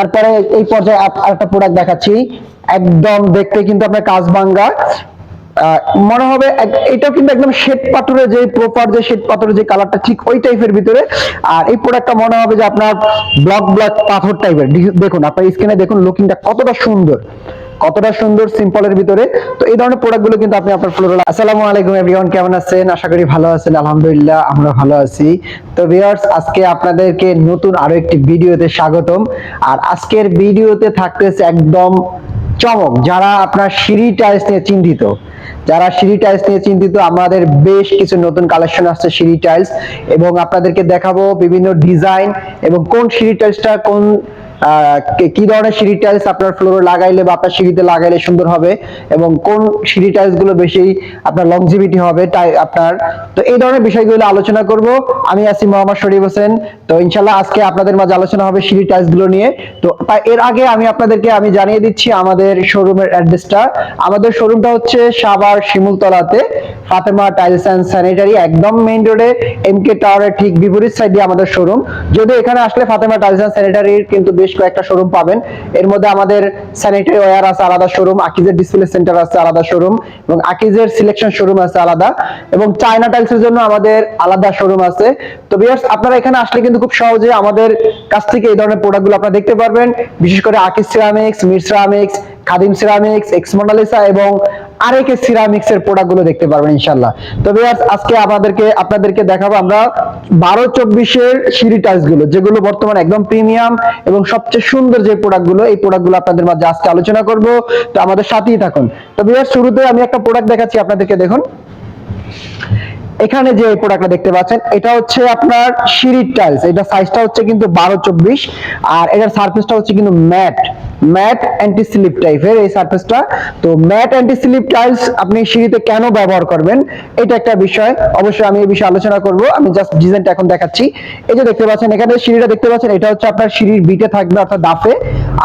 তারপরে এই পর্যায়ে আরেকটা প্রোডাক্ট দেখাচ্ছি। একদম দেখতে কিন্তু আপনার কাজবাঙ্গা মনে হবে এটাও কিন্তু একদম শ্বেত পাথরের যে প্রপার যে শ্বেত পাথরের যে কালারটা ঠিক ওই টাইপের ভিতরে। আর এই প্রোডাক্টটা মনে হবে যে আপনার ব্লক ব্লক পাথর টাইপের দেখুন, আপনার স্ক্রিনে দেখুন লুকিংটা কতটা সুন্দর। কতটা সুন্দর সিম্পলের ভিতরে। তো এই ধরনের প্রোডাক্টগুলো কিন্তু আপনি আপনার ফ্লোরে আসসালামু আলাইকুম এভরিওয়ান কেমন আছেন? আশা করি ভালো আছেন, আলহামদুলিল্লাহ, আমরা ভালো আছি। তো ভিউয়ার্স আজকে আপনাদেরকে নতুন আরও একটি ভিডিওতে স্বাগতম। আর আজকের ভিডিওতে থাকতেছে একদম চমক, যারা আপনার সিঁড়ি টাইলস নিয়ে চিন্তিত। যারা সিঁড়ি টাইলস নিয়ে চিন্তিত, আমাদের বেশ কিছু নতুন কালেকশন আসছে সিঁড়ি টাইলস এবং আপনাদেরকে দেখাবো বিভিন্ন ডিজাইন এবং কোন সিঁড়ি টাইলসটা কোন কে- কি ধরনের সিঁড়ি টাইলস আপনার ফ্লোরে লাগাইলে বা আপনার সিঁড়িতে লাগাইলে সুন্দর হবে এবং কোন সিঁড়ি টাইলসগুলো বেশি আপনার লংজিভিটি হবে তাই আপনার, তো এই ধরনের বিষয়গুলো আলোচনা করব। আমি আছি মোহাম্মদ শরীফ হোসেন। তো ইনশাল্লাহ আজকে আপনাদের মাঝে আলোচনা হবে সিঁড়ি টাইলসগুলো নিয়ে। তো এর আগে আমি আপনাদেরকে আমি জানিয়ে দিচ্ছি আমাদের শোরুমের অ্যাড্রেসটা আমাদের শোরুমটা হচ্ছে সাভার শিমুলতলাতে ফাতেমা টাইলস অ্যান্ড স্যানিটারি একদম মেইন রোডে এমকে টাওয়ারের ঠিক বিপরীত সাইডে আমাদের শোরুম যদি এখানে আসলে ফাতেমা টাইলস অ্যান্ড স্যানিটারির কিন্তু বেশ কয়েকটা শোরুম পাবেন। এর মধ্যে আমাদের স্যানিটারি ওয়ার আছে, আলাদা শোরুম আকিজের ডিসপ্লে সেন্টার আছে, আলাদা শোরুম এবং আকিজের সিলেকশন শোরুম আছে আলাদা, এবং চায়না টাইলসের জন্য আমাদের আলাদা শোরুম আছে। তো বিয়ার্স আপনারা এখানে আসলে কিন্তু খুব সহজে আমাদের কাছ থেকে এই ধরনের প্রোডাক্টগুলো আপনারা দেখতে পারবেন। বিশেষ করে Akij ceramics Mir Khadim ceramics X Monalisa এবং আরেকে সিরামিক্স এর প্রোডাক্টগুলো দেখতে পারবেন ইনশাল্লাহ তো ভিউয়ার্স আজকে আমাদেরকে, আপনাদেরকে দেখাবো আমরা বারো চব্বিশের সিঁড়ি টাইলসগুলো, যেগুলো বর্তমানে একদম প্রিমিয়াম এবং সবচেয়ে সুন্দর যে প্রোডাক্টগুলো এই প্রোডাক্টগুলো আপনাদের মাঝে আজকে আলোচনা করব। তো আমাদের সাথেই থাকুন। তো ভিউয়ার্স শুরুতে আমি একটা প্রোডাক্ট দেখাচ্ছি, আপনাদেরকে দেখুন। এখানে যে প্রোডাক্টটা দেখতে পাচ্ছেন, এটা হচ্ছে আপনার সিঁড়ির টাইলস এটা সাইজটা হচ্ছে কিন্তু বারো চব্বিশ আর এটার সার্ফেসটা হচ্ছে কিন্তু ম্যাট ম্যাট অ্যান্টি স্লিপ টাইপের এই সার্ফেসটা তো ম্যাট অ্যান্টি স্লিপ টাইলস আপনি সিঁড়িতে কেন ব্যবহার করবেন, এটা একটা বিষয়। অবশ্যই আমি এই বিষয়ে আলোচনা করব। আমি জাস্ট ডিজাইনটা এখন দেখাচ্ছি। এই যে দেখতে পাচ্ছেন, এখানে সিঁড়িটা দেখতে পাচ্ছেন, এটা হচ্ছে আপনার সিঁড়ির বিটে থাকবে, অর্থাৎ দাফে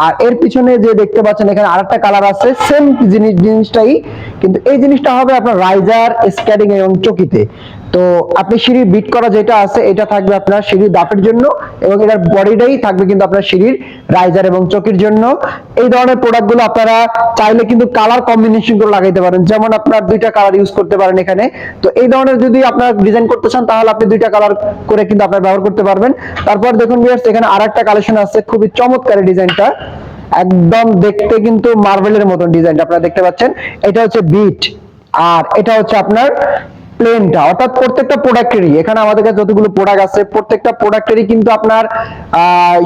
আর এর পিছনে যে দেখতে পাচ্ছেন, এখানে আরেকটা কালার আছে সেম জিনিস জিনিসটাই। কিন্তু এই জিনিসটা হবে আপনার রাইজার স্ক্যাডিং এবং চকিতে। তো আপনি সিঁড়ি বিট করা যেটা আছে, এটা থাকবে আপনার সিঁড়ির দাপের জন্য এবং এটার বডিটাই থাকবে কিন্তু আপনার সিঁড়ির রাইজার এবং চকির জন্য। এই ধরনের প্রোডাক্টগুলো আপনারা চাইলে কিন্তু কালার কম্বিনেশন করে লাগাইতে পারেন। যেমন আপনার দুইটা কালার ইউজ করতে পারেন এখানে। তো এই ধরনের যদি আপনারা ডিজাইন করতে চান, তাহলে আপনি দুইটা কালার করে কিন্তু আপনার ব্যবহার করতে পারবেন। তারপর দেখুন ভিউয়ার্স এখানে আরেকটা কালেকশন আছে, খুবই চমৎকার ডিজাইনটা একদম দেখতে কিন্তু মার্বেলের মতন ডিজাইনটা আপনারা দেখতে পাচ্ছেন। এটা হচ্ছে বিট আর এটা হচ্ছে আপনার প্লেনটা অর্থাৎ প্রত্যেকটা প্রোডাক্টেরই এখানে আমাদের কাছে যতগুলো প্রোডাক্ট আছে, প্রত্যেকটা প্রোডাক্টেরই কিন্তু আপনার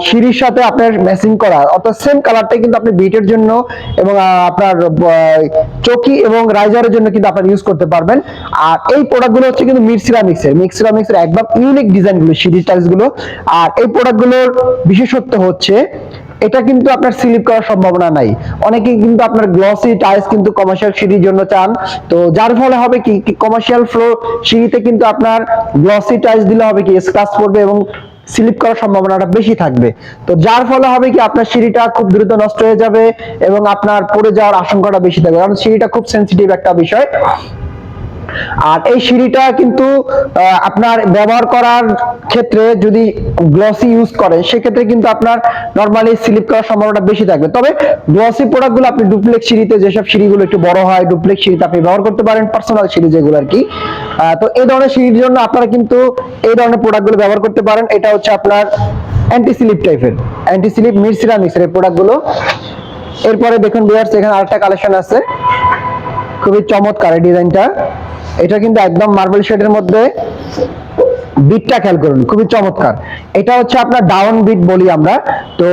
সিঁড়ির সাথে আপনার ম্যাচিং করা। অর্থাৎ সেম কালারটাই কিন্তু আপনি বিটের জন্য এবং আপনার চকি এবং রাইজারের জন্য কিন্তু আপনার ইউজ করতে পারবেন। আর এই প্রোডাক্টগুলো হচ্ছে কিন্তু মির সিরামিক্সের মিক্স সিরামিক্সের একদম ইউনিক ডিজাইনগুলো সিঁড়ির টাইলসগুলো আর এই প্রোডাক্টগুলোর বিশেষত্ব হচ্ছে এটা কিন্তু আপনার স্লিপ করার সম্ভাবনা নাই। অনেকে কিন্তু আপনার গ্লসি টাইলস কিন্তু কমার্শিয়াল সিঁড়ির জন্য চান। তো যার ফলে হবে কি কমার্শিয়াল ফ্লোর সিঁড়িতে কিন্তু আপনার গ্লসি টাইলস দিলে হবে কি স্ক্র্যাচ পড়বে এবং স্লিপ করার সম্ভাবনাটা বেশি থাকবে। তো যার ফলে হবে কি, আপনার সিঁড়িটা খুব দ্রুত নষ্ট হয়ে যাবে এবং আপনার পড়ে যাওয়ার আশঙ্কাটা বেশি থাকবে। কারণ সিঁড়িটা খুব সেন্সিটিভ একটা বিষয়। আর এই সিঁড়িটা কিন্তু আপনার ব্যবহার করার ক্ষেত্রে যদি গ্লসি ইউজ করেন, সেক্ষেত্রে কিন্তু আপনার নর্মালি স্লিপ করার সম্ভাবনা বেশি থাকবে। তবে গ্লসি প্রোডাক্টগুলো আপনি ডুপ্লেক্স সিঁড়িতে যেসব সিঁড়িগুলো একটু বড় হয় ডুপ্লেক্স সিঁড়িতে আপনি ব্যবহার করতে পারেন পার্সোনাল সিঁড়ি যেগুলো আর কি। তো এই ধরনের সিঁড়ির জন্য আপনারা কিন্তু এই ধরনের প্রোডাক্টগুলো ব্যবহার করতে পারেন। এটা হচ্ছে আপনার অ্যান্টি স্লিপ টাইপের অ্যান্টি স্লিপ মির সিরামিক্সের এই প্রোডাক্টগুলো এরপরে দেখুন বিয়ার্স এখানে আরেকটা কালেকশন আছে। খুবই চমৎকার এই ডিজাইনটা এটা কিন্তু একদম মার্বেল শেডের মধ্যে বিটটা খেয়াল করুন, খুবই চমৎকার। এটা হচ্ছে আপনার ডাউন বিট বলি আমরা। তো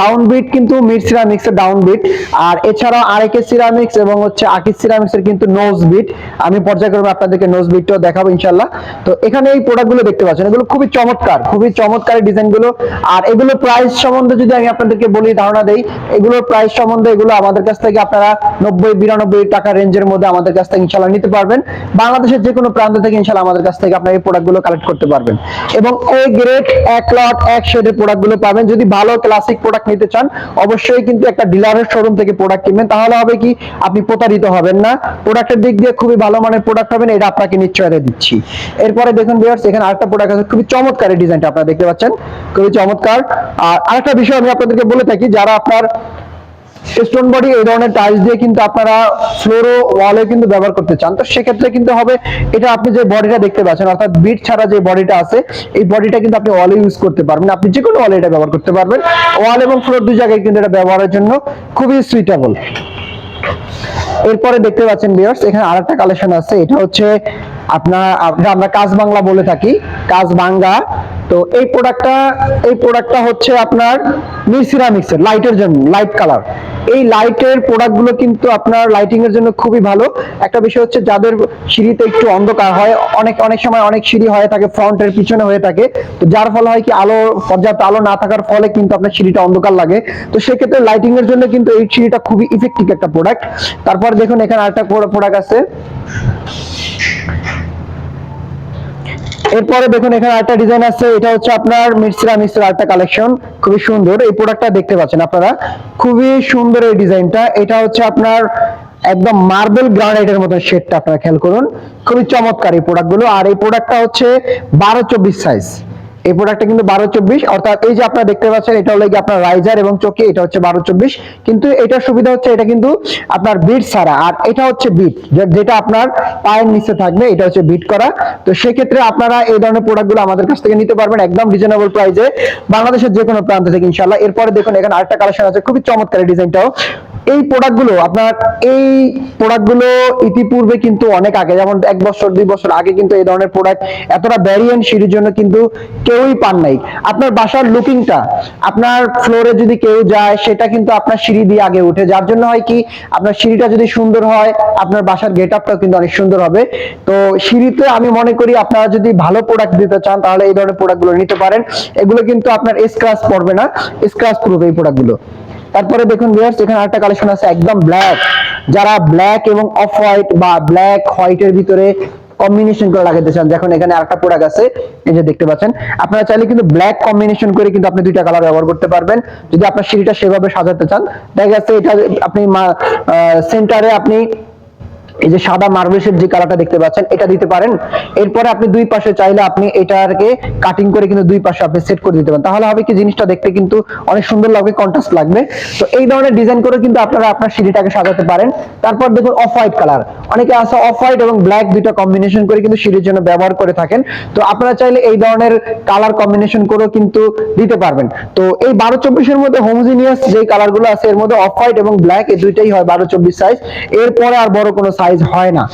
ডাউন বিট কিন্তু মিড সিরামিক্স এর ডাউন বিট আর এছাড়াও আরেকে সিরামিক্স এবং হচ্ছে আকিস সিরামিক্স এর কিন্তু নোজ বিট আমি পর্যায়ক্রমে আপনাদেরকে নোজ বিটটাও দেখাবো ইনশাল্লাহ। তো এখানে এই প্রোডাক্টগুলো দেখতে পাচ্ছেন, এগুলো খুবই চমৎকার খুবই চমৎকার ডিজাইনগুলো। আর এগুলো প্রাইস সম্বন্ধে যদি আমি আপনাদেরকে বলি, ধারণা দেই, এগুলোর প্রাইস সম্বন্ধে এগুলো আমাদের কাছ থেকে আপনারা নব্বই, বিরানব্বই টাকা রেঞ্জের মধ্যে আমাদের কাছ থেকে ইনশাল্লাহ নিতে পারবেন। বাংলাদেশের যে কোনো প্রান্ত থেকে ইনশাল্লাহ আমাদের কাছ থেকে আপনারা এই প্রোডাক্টগুলো কালেক্ট করতে করতে পারবেন। এবং এই গ্রেড এক লট এক শেডের প্রোডাক্টগুলো পাবেন। যদি ভালো ক্লাসিক প্রোডাক্ট নিতে চান, অবশ্যই কিন্তু একটা ডিলারের শোরুম থেকে প্রোডাক্ট কিনবেন। তাহলে হবে কি, আপনি প্রতারিত হবেন না। প্রোডাক্টের দিক দিয়ে খুবই ভালো মানের প্রোডাক্ট পাবেন, এটা আপনাকে নিশ্চয়তা দিচ্ছি। এরপরে দেখুন ভিউয়ার্স এখানে আরেকটা প্রোডাক্ট আছে, খুবই চমৎকার ডিজাইনটা আপনারা দেখতে পাচ্ছেন। খুবই চমৎকার। আর আরেকটা বিষয় আমি আপনাদেরকে বলে থাকি, যারা আপনার স্টোন বডি এই ধরনের টাইলস দিয়ে কিন্তু আপনারা ফ্লোরো ওয়ালে কিন্তু ব্যবহার করতে চান। তো সেক্ষেত্রে কিন্তু হবে, এটা আপনি যে বডিটা দেখতে পাচ্ছেন, অর্থাৎ বিট ছাড়া যে বডিটা আছে, এই বডিটা কিন্তু আপনি ওয়ালে ইউজ করতে পারবেন। আপনি যে কোনো ওয়ালে এটা ব্যবহার করতে পারবেন। ওয়াল এবং ফ্লোর দুই জায়গায় কিন্তু এটা ব্যবহারের জন্য খুবই সুইটেবল এরপরে দেখতে পাচ্ছেন ভিউয়ার্স এখানে আরেকটা কালেকশন আছে, এটা হচ্ছে আপনার আমরা- কাজ বাংলা বলে থাকি, কাজ বাংলা। তো এই প্রোডাক্টটা এই প্রোডাক্টটা হচ্ছে আপনার মিরসিরামিক্সের লাইটের জন্য লাইট কালার এই লাইটের প্রোডাক্টগুলো কিন্তু আপনার লাইটিং এর জন্য খুবই ভালো। একটা বিষয় হচ্ছে যাদের সিঁড়িতে একটু অন্ধকার হয়, অনেক অনেক সময় অনেক সিঁড়ি হয়ে থাকে ফ্রন্টের পিছনে হয়ে থাকে। তো যার ফলে হয় কি, আলো, পর্যাপ্ত আলো না থাকার ফলে কিন্তু আপনার সিঁড়িটা অন্ধকার লাগে। তো সেক্ষেত্রে লাইটিং এর জন্য কিন্তু এই সিঁড়িটা খুবই ইফেক্টিভ একটা প্রোডাক্ট তারপর দেখুন, এখানে আরেকটা প্রোডাক্ট আছে। এরপরে দেখুন, এখানে আরেকটা ডিজাইন আছে। এটা হচ্ছে আপনার মিশ্রা মিশ্রা আরেকটা কালেকশন খুবই সুন্দর। এই প্রোডাক্টটা দেখতে পাচ্ছেন আপনারা। খুবই সুন্দর এই ডিজাইনটা এটা হচ্ছে আপনার একদম মার্বেল গ্রানাইটের মতো শেডটা আপনারা খেয়াল করুন। খুবই চমৎকার এই প্রোডাক্টগুলো আর এই প্রোডাক্টটা হচ্ছে বারো চব্বিশ সাইজ এই প্রোডাক্টটা কিন্তু বারো চব্বিশ, অর্থাৎ এই যে আপনারা দেখতে পাচ্ছেন, এটা হলো আপনার রাইজার এবং চোখে, এটা হচ্ছে বারো চব্বিশ। কিন্তু এটার সুবিধা হচ্ছে, এটা কিন্তু আপনার বিট ছাড়া। আর এটা হচ্ছে বিট যেটা আপনার পায়ের নিচে থাকবে, এটা হচ্ছে বিট করা। তো সেক্ষেত্রে আপনারা এই ধরনের প্রোডাক্টগুলো আমাদের কাছ থেকে নিতে পারবেন একদম রিজনেবল প্রাইসে বাংলাদেশের যে কোনো প্রান্ত থেকে ইনশাল্লাহ এরপরে দেখুন, এখানে আরেকটা কালেকশন আছে, খুবই চমৎকার ডিজাইনটাও এই প্রোডাক্টগুলো আপনার এই প্রোডাক্টগুলো ইতিপূর্বে কিন্তু অনেক আগে, যেমন এক বছর, দুই বছর আগে কিন্তু এই ধরনের প্রোডাক্ট এতটা ভ্যারিয়েন্ট সিঁড়ির জন্য কিন্তু কেউই পান নাই। আপনার বাসার লুকিংটা আপনার ফ্লোরে যদি কেউ যায়, সেটা কিন্তু আপনার সিঁড়ি দিয়ে আগে উঠে যার জন্য হয় কি, আপনার সিঁড়িটা যদি সুন্দর হয়, আপনার বাসার গেট আপটাও কিন্তু অনেক সুন্দর হবে। তো সিঁড়িতে আমি মনে করি আপনারা যদি ভালো প্রোডাক্ট দিতে চান, তাহলে এই ধরনের প্রোডাক্টগুলো নিতে পারেন। এগুলো কিন্তু আপনার স্ক্র্যাচ পড়বে না। স্ক্র্যাচ প্রুফ এই প্রোডাক্টগুলো তারপরে দেখুন ভিউয়ার্স এখানে আরেকটা কালেকশন আছে একদম ব্ল্যাক যারা ব্ল্যাক এবং অফ হোয়াইট বা ব্ল্যাক হোয়াইটের ভিতরে কম্বিনেশন করে লাগাতে চান, দেখুন এখানে আরেকটা প্রোডাক্ট আছে, এই যে দেখতে পাচ্ছেন। আপনারা চাইলে কিন্তু ব্ল্যাক কম্বিনেশন করে কিন্তু আপনি দুইটা কালার ব্যবহার করতে পারবেন। যদি আপনার সিঁড়িটা সেভাবে সাজাতে চান, দেখা যাচ্ছে এটা আপনি সেন্টারে আপনি এই যে সাদা মার্বেলের যে কালারটা দেখতে পাচ্ছেন, এটা দিতে পারেন। এরপরে আপনি দুই পাশে চাইলে আপনি এটাকে কাটিং করে কিন্তু দুই পাশে আপনি সেট করে দিতে পারেন। তাহলে হবে কি, জিনিসটা দেখতে কিন্তু অনেক সুন্দর লাগবে কন্ট্রাস্ট লাগবে। তো এই ধরনের ডিজাইন করে কিন্তু আপনারা আপনার সিঁড়িটাকে সাজাতে পারেন। তারপর দেখুন অফ হোয়াইট কালার অনেকে আছে অফ হোয়াইট এবং ব্ল্যাক দুইটা কম্বিনেশন করে কিন্তু সিঁড়ির জন্য ব্যবহার করে থাকেন। তো আপনারা চাইলে এই ধরনের কালার কম্বিনেশন করেও কিন্তু দিতে পারবেন। তো এই বারো চব্বিশের মধ্যে হোমোজিনিয়াস যে কালারগুলো আছে, এর মধ্যে অফ হোয়াইট এবং ব্ল্যাক এই দুইটাই হয় বারো চব্বিশ সাইজ এরপরে আর বড় কোনো সাইজ হয় না।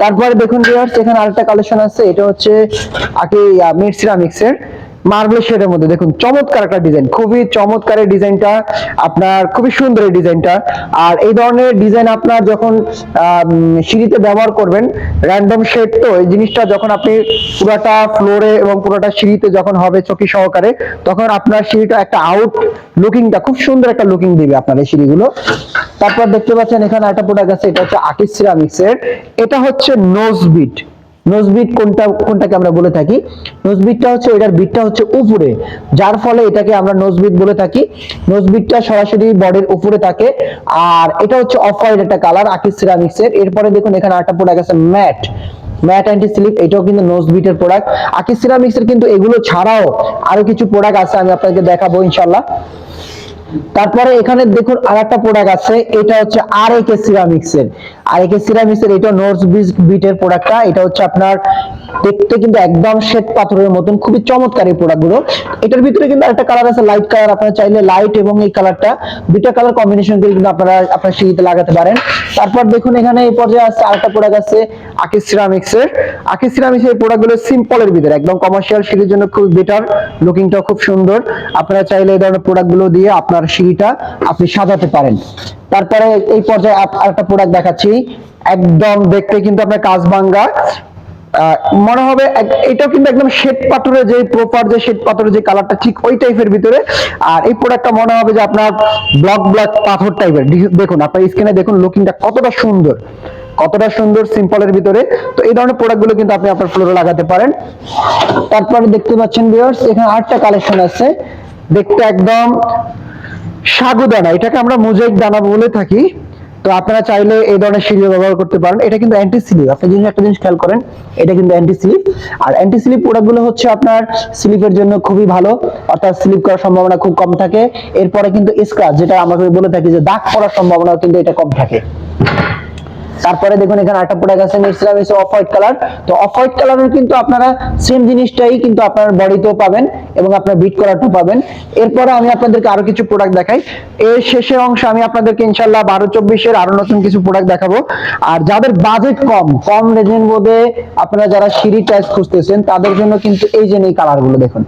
তারপরে দেখুন ভিউয়ার্স এখানে আরেকটা কালেকশন আছে এটা হচ্ছে আকি মিরসিরামিক্সের। মার্বেল শেডের মধ্যে। দেখুন, চমৎকার একটা ডিজাইন খুবই চমৎকার ডিজাইনটা আপনার খুবই সুন্দর এই ডিজাইনটা আর এই ধরনের ডিজাইন আপনার যখন সিঁড়িতে ব্যবহার করবেন র্যান্ডম শেড তো, এই জিনিসটা যখন আপনি পুরোটা ফ্লোরে এবং পুরোটা সিঁড়িতে যখন হবে চকি সহকারে, তখন আপনার সিঁড়িটা একটা আউট লুকিংটা খুব সুন্দর একটা লুকিং দিবে আপনার এই সিঁড়িগুলো। তারপর দেখতে পাচ্ছেন এখানে একটা প্রোডাক্ট আছে, এটা হচ্ছে আকিস সিরামিক্সের এটা হচ্ছে নোজ বিট নোজ বিট কোনটা, কোনটাকে আমরা বলে থাকি? নোজবিটটা হচ্ছে, এটার বিটটা হচ্ছে উপরে, যার ফলে এটাকে আমরা নোজবিট বলে থাকি। নোজবিটটা সরাসরি বডির উপরে থাকে, আর এটা হচ্ছে অফ হোয়াইট একটা কালার আকিস সিরামিক্সের এরপরে দেখুন, এখানে একটা প্রোডাক্ট আছে ম্যাট ম্যাট অ্যান্টি স্লিপ এটাও কিন্তু নোজ বিটের প্রোডাক্ট আকিস সিরামিক্সের কিন্তু এগুলো ছাড়াও আরও কিছু প্রোডাক্ট আছে, আমি আপনাকে দেখাবো ইনশাল্লাহ তারপরে এখানে দেখুন আর একটা প্রোডাক্ট আছে, এটা হচ্ছে আর একে সিরামিক্স এর। আর একে সিরামিক্স এর এটা নোটস বিটের প্রোডাক্টটা এটা হচ্ছে আপনার দেখতে কিন্তু একদম শ্বেত পাথরের মতন, খুবই চমৎকার এই প্রোডাক্টগুলো। এটার ভিতরে কিন্তু একটা কালার আছে লাইট কালার আপনারা চাইলে লাইট এবং এই কালারটা দুইটা কালার কম্বিনেশন করে কিন্তু আপনারা, আপনার সিঁড়িতে লাগাতে পারেন। তারপর দেখুন, এখানে এই পর্যায়ে আছে আরেকটা প্রোডাক্ট আছে আকিস সিরামিক্স এর আকিস সিরামিক্স এর প্রোডাক্টগুলো সিম্পলের ভিতরে, একদম কমার্শিয়াল সিঁড়ির জন্য খুব বেটার লুকিংটাও খুব সুন্দর। আপনারা চাইলে এই ধরনের প্রোডাক্টগুলো দিয়ে আপনার সিঁড়িটা আপনি সাজাতে পারেন। তারপরে এই পর্যায়ে আরেকটা প্রোডাক্ট দেখাচ্ছি। একদম দেখতে কিন্তু আপনার কাজ ভাঙ্গা। মনে হবে এটাও কিন্তু একদম শ্বেত পাথরের যে প্রপার যে শ্বেত পাথরের যে কালারটা ঠিক ওই টাইপের ভিতরে। আর এই প্রোডাক্টটা মনে হবে যে আপনার ব্লক ব্লক পাথর টাইপের দেখুন, আপনার স্ক্রিনে দেখুন লুকিংটা কতটা সুন্দর। কতটা সুন্দর সিম্পলের ভিতরে। তো এই ধরনের প্রোডাক্টগুলো কিন্তু আপনি আপনার ফ্লোরে লাগাতে পারেন। তারপরে দেখতে পাচ্ছেন ভিউয়ার্স এখানে আরেকটা কালেকশন আছে। দেখতে একদম সাগুদানা, এটাকে আমরা মোজাইক দানা বলে থাকি। তো আপনারা চাইলে এই ধরনের সিঁড়ি ব্যবহার করতে পারেন। এটা কিন্তু অ্যান্টি স্লিপ আপনি যদি একটা জিনিস খেয়াল করেন, এটা কিন্তু অ্যান্টি স্লিপ আর অ্যান্টি স্লিপ প্রোডাক্টগুলো হচ্ছে আপনার স্লিপের জন্য খুবই ভালো। অর্থাৎ স্লিপ করার সম্ভাবনা খুব কম থাকে। এরপরে কিন্তু স্ক্রাচ যেটা আমরা বলে থাকি যে দাগ পড়ার সম্ভাবনা কিন্তু এটা কম থাকে। তারপরে দেখুন এখানে আরেকটা প্রোডাক্ট আছে নিশ্চয় হচ্ছে অফ হোয়াইট কালার তো অফ হোয়াইট কালারের কিন্তু আপনারা সেম জিনিসটাই কিন্তু আপনার বডিতেও পাবেন এবং আপনার বিট করারটাও পাবেন। এরপরে আমি আপনাদেরকে আরও কিছু প্রোডাক্ট দেখাই। এর শেষের অংশে আমি আপনাদেরকে ইনশাল্লাহ বারো চব্বিশের আরও নতুন কিছু প্রোডাক্ট দেখাবো। আর যাদের বাজেট কম কম রেঞ্জের মধ্যে আপনারা যারা সিঁড়ি টাইস খুঁজতেছেন, তাদের জন্য কিন্তু এই যে এই কালারগুলো দেখুন।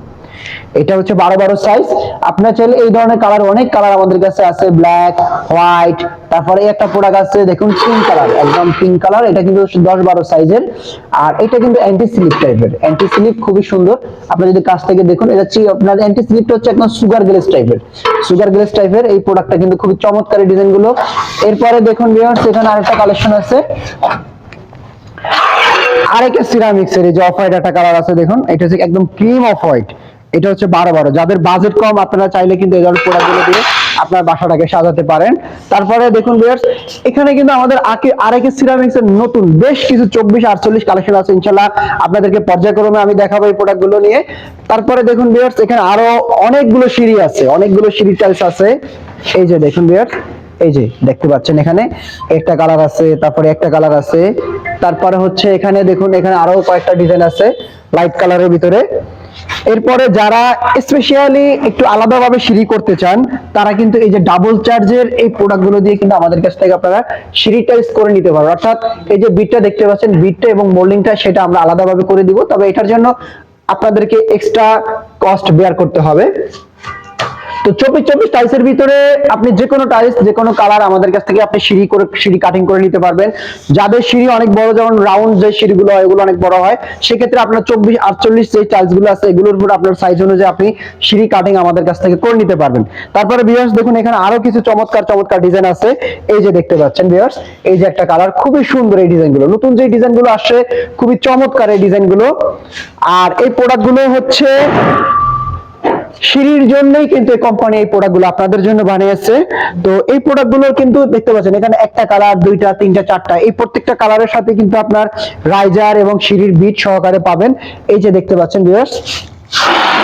এটা হচ্ছে বারো বারো সাইজ আপনার চাইলে এই ধরনের কালার অনেক কালার আমাদের কাছে আছে। ব্ল্যাক হোয়াইট তারপরে একটা প্রোডাক্ট আছে, দেখুন পিঙ্ক কালার একদম পিঙ্ক কালার এটা কিন্তু দশ বারো সাইজের আর এটা কিন্তু অ্যান্টি স্লিপ টাইপের অ্যান্টি স্লিপ খুবই সুন্দর। আপনি যদি কাছ থেকে দেখুন, এটা হচ্ছে আপনার অ্যান্টি স্লিপটা হচ্ছে একদম সুগার গ্লেস টাইপের সুগার গ্লেস টাইপের এই প্রোডাক্টটা কিন্তু খুবই চমৎকার ডিজাইনগুলো। এরপরে দেখুন ভিউয়ার্স এখানে আরেকটা কালেকশন আছে। আরেকটা সিরামিক্স এর এই যে অফ হোয়াইট একটা কালার আছে, দেখুন। এটা হচ্ছে একদম ক্রিম অফ হোয়াইট এটা হচ্ছে বারো বারো। যাদের বাজেট কম, আপনারা চাইলে কিন্তু এই ধরনের প্রোডাক্টগুলো দিয়ে আপনার বাসাটাকে সাজাতে পারেন। তারপরে দেখুন ভিউয়ার্স এখানে কিন্তু আমাদের আরেকে সিরামিক্স এর নতুন বেশ কিছু চব্বিশ আটচল্লিশ কালেকশন আছে ইনশাল্লাহ আপনাদেরকে পর্যায়ক্রমে আমি দেখাবো এই প্রোডাক্টগুলো নিয়ে। তারপরে দেখুন ভিউয়ার্স এখানে আরও অনেকগুলো সিঁড়ি আছে, অনেকগুলো সিঁড়ি টাইলস আছে। এই যে দেখুন ভিউয়ার্স এই যে দেখতে পাচ্ছেন এখানে। একটা কালার আছে, তারপরে একটা কালার আছে। তারপরে হচ্ছে এখানে দেখুন, এখানে আরও কয়েকটা ডিজাইন আছে লাইট কালারের ভিতরে। এরপরে যারা স্পেশালি একটু আলাদাভাবে সিঁড়ি করতে চান, তারা কিন্তু এই যে ডাবল চার্জের এই প্রোডাক্টগুলো দিয়ে কিন্তু আমাদের কাছ থেকে আপনারা সিঁড়ি টাইজ করে নিতে পারবেন। অর্থাৎ এই যে বিটটা দেখতে পাচ্ছেন বিটটা এবং মোল্ডিংটা সেটা আমরা আলাদাভাবে করে দিব। তবে এটার জন্য আপনাদেরকে এক্সট্রা কস্ট বেয়ার করতে হবে। তো চব্বিশ চব্বিশ টাইলসের ভিতরে আপনি যে কোনো টাইলস যে কোনো কালার আমাদের কাছ থেকে আপনি সিঁড়ি করে, সিঁড়ি কাটিং করে নিতে পারবেন। যাদের সিঁড়ি অনেক বড়, যেমন রাউন্ড যে সিঁড়িগুলো হয়, এগুলো অনেক বড় হয়, সেক্ষেত্রে আপনার চব্বিশ, আটচল্লিশ যে টাইলসগুলো আছে, এগুলোর উপর আপনার সাইজ অনুযায়ী আপনি সিঁড়ি কাটিং আমাদের কাছ থেকে করে নিতে পারবেন। তারপরে বিয়ার্স দেখুন এখানে আরও কিছু চমৎকার চমৎকার ডিজাইন আছে। এই যে দেখতে পাচ্ছেন বিয়ার্স এই যে একটা কালার খুবই সুন্দর এই ডিজাইনগুলো। নতুন যে ডিজাইনগুলো আসছে, খুবই চমৎকার এই ডিজাইনগুলো। আর এই প্রোডাক্টগুলো হচ্ছে সিঁড়ির জন্যই কিন্তু এই কোম্পানি এই প্রোডাক্টগুলো আপনাদের জন্য বানিয়েছে। তো এই প্রোডাক্টগুলো কিন্তু দেখতে পাচ্ছেন, এখানে একটা কালার দুইটা, তিনটা, চারটা। এই প্রত্যেকটা কালারের সাথে কিন্তু আপনার রাইজার এবং সিঁড়ির বিট সহকারে পাবেন। এই যে দেখতে পাচ্ছেন ভিউয়ার্স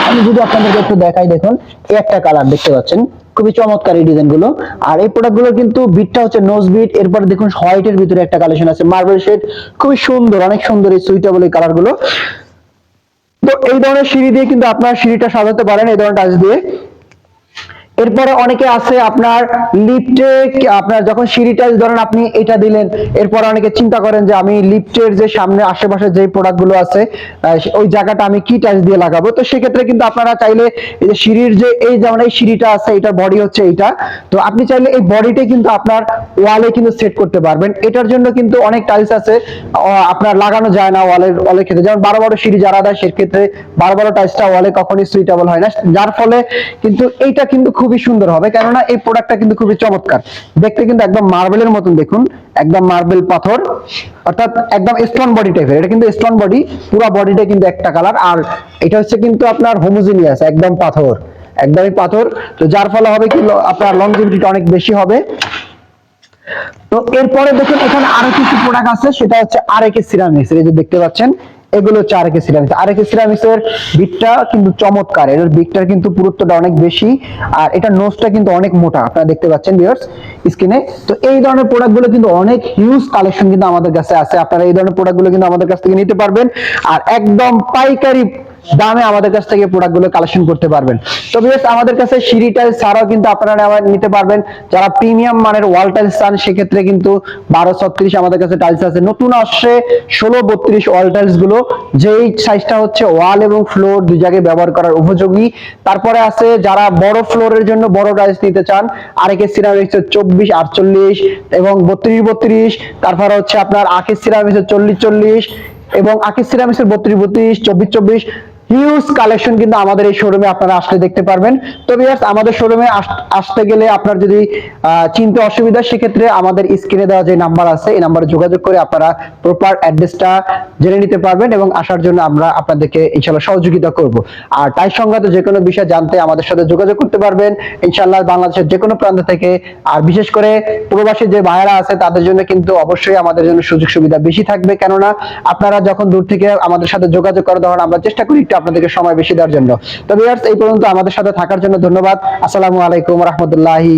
আমি যদি আপনাদেরকে একটু দেখাই, দেখুন, এই একটা কালার দেখতে পাচ্ছেন, খুবই চমৎকার এই ডিজাইনগুলো। আর এই প্রোডাক্টগুলো কিন্তু বিটটা হচ্ছে নোজ বিট এরপর দেখুন হোয়াইটের ভিতরে একটা কালেকশন আছে মার্বেল শেড খুবই সুন্দর, অনেক সুন্দর এই সুইটেবল এই কালারগুলো। তো এই ধরনের সিঁড়ি দিয়ে কিন্তু আপনারা সিঁড়িটা সাজাতে পারেন এই ধরনের টাচ দিয়ে। এরপরে অনেকে আছে আপনার লিফটে আপনার যখন সিঁড়ি টাইলস ধরেন আপনি এটা দিলেন, এরপরে অনেকে চিন্তা করেন যে আমি লিফটের যে সামনে আশেপাশে যে প্রোডাক্টগুলো আছে ওই জায়গাটা আমি কি টাইলস দিয়ে লাগাবো? তো সেক্ষেত্রে কিন্তু আপনারা চাইলে এই যে সিঁড়ির যে, এই যেমন এই সিঁড়িটা আছে, এটার বডি হচ্ছে এইটা। তো আপনি চাইলে এই বডিটা কিন্তু আপনার ওয়ালে কিন্তু সেট করতে পারবেন। এটার জন্য কিন্তু অনেক টাইলস আছে আপনার লাগানো যায় না ওয়ালের ওয়ালের ক্ষেত্রে। যেমন বারো বারো সিঁড়ি যারা দেয়, সেক্ষেত্রে বারো বারো টাইলসটা ওয়ালে কখনই সুইটেবল হয় না। যার ফলে কিন্তু এইটা কিন্তু খুবই সুন্দর হবে, কেননা এই প্রোডাক্টটা কিন্তু খুবই চমৎকার। দেখতে কিন্তু একদম মার্বেলের মতন দেখুন, একদম মার্বেল পাথর, অর্থাৎ একদম স্টোন বডি টাইপের এটা কিন্তু স্টোন বডি পুরো বডিটা কিন্তু একটা কালার আর এটা হচ্ছে কিন্তু আপনার হোমোজিনিয়াস একদম পাথর, একদমই পাথর। তো যার ফলে হবে কি, আপনার লংজিভিটিটা অনেক বেশি হবে। তো এরপরে দেখুন, এখানে আরও কিছু প্রোডাক্ট আছে, সেটা হচ্ছে আরেকে সিরামিক্স এই যে দেখতে পাচ্ছেন এগুলো হচ্ছে আরেক সিরামিক্স আরেক সিরামিক্স এর বিটটা কিন্তু চমৎকার। এর বিটটার কিন্তু পুরুত্বটা অনেক বেশি। আর এটা নোজটা কিন্তু অনেক মোটা। আপনারা দেখতে পাচ্ছেন ভিউয়ার্স স্ক্রিনে তো এই ধরনের প্রোডাক্টগুলো কিন্তু অনেক হিউজ কালেকশন কিন্তু আমাদের কাছে আছে। আপনারা এই ধরনের প্রোডাক্টগুলো কিন্তু আমাদের কাছ থেকে নিতে পারবেন। আর একদম পাইকারি দামে আমাদের কাছ থেকে প্রোডাক্টগুলো কালেকশন করতে পারবেন। তো ভিউয়ার্স আমাদের কাছে সিঁড়ি টাইলস ছাড়াও কিন্তু আপনারা নিতে পারবেন। যারা প্রিমিয়াম মানের ওয়াল টাইলস চান, সেক্ষেত্রে কিন্তু বারো ছত্রিশ আমাদের কাছে টাইলস আছে। নতুন আসছে ষোলো বত্রিশ ওয়াল টাইলসগুলো। যেই সাইজটা হচ্ছে ওয়াল এবং ফ্লোর দুই জায়গায় ব্যবহার করার উপযোগী। তারপরে আছে যারা বড় ফ্লোরের জন্য বড় টাইলস নিতে চান, আরেকে সিরামিক্স চব্বিশ, আটচল্লিশ এবং বত্রিশ বত্রিশ। তারপরে হচ্ছে আপনার আকেশ সিরামিক্স চল্লিশ চল্লিশ এবং আকিস সিরামিক্সের বত্রিশ বত্রিশ, চব্বিশ চব্বিশ। হিউজ কালেকশন কিন্তু আমাদের এই শোরুমে আপনারা আসলে দেখতে পারবেন। তো ভিউয়ার্স আমাদের শোরুমে আসতে গেলে আপনার যদি চিনতে অসুবিধা, সেক্ষেত্রে আমাদের স্ক্রিনে দেওয়া যে নাম্বার আছে, এই নাম্বারে যোগাযোগ করে আপনারা প্রপার অ্যাড্রেসটা জেনে নিতে পারবেন এবং আসার জন্য আমরা আপনাদেরকে ইনশাল্লাহ সহযোগিতা করব। আর টাই সংক্রান্ত যে কোনো বিষয় জানতে আমাদের সাথে যোগাযোগ করতে পারবেন। ইনশাল্লাহ বাংলাদেশের যে কোনো প্রান্ত থেকে। আর বিশেষ করে প্রবাসী যে ভাইয়েরা আছে, তাদের জন্য কিন্তু অবশ্যই আমাদের জন্য সুযোগ সুবিধা বেশি থাকবে। কেননা আপনারা যখন দূর থেকে আমাদের সাথে যোগাযোগ করেন তখন আমরা চেষ্টা করি একটু আপনাদেরকে সময় বেশি দেওয়ার জন্য। তো এই পর্যন্ত আমাদের সাথে থাকার জন্য ধন্যবাদ। আসসালামু আলাইকুম রহমতুল্লাহি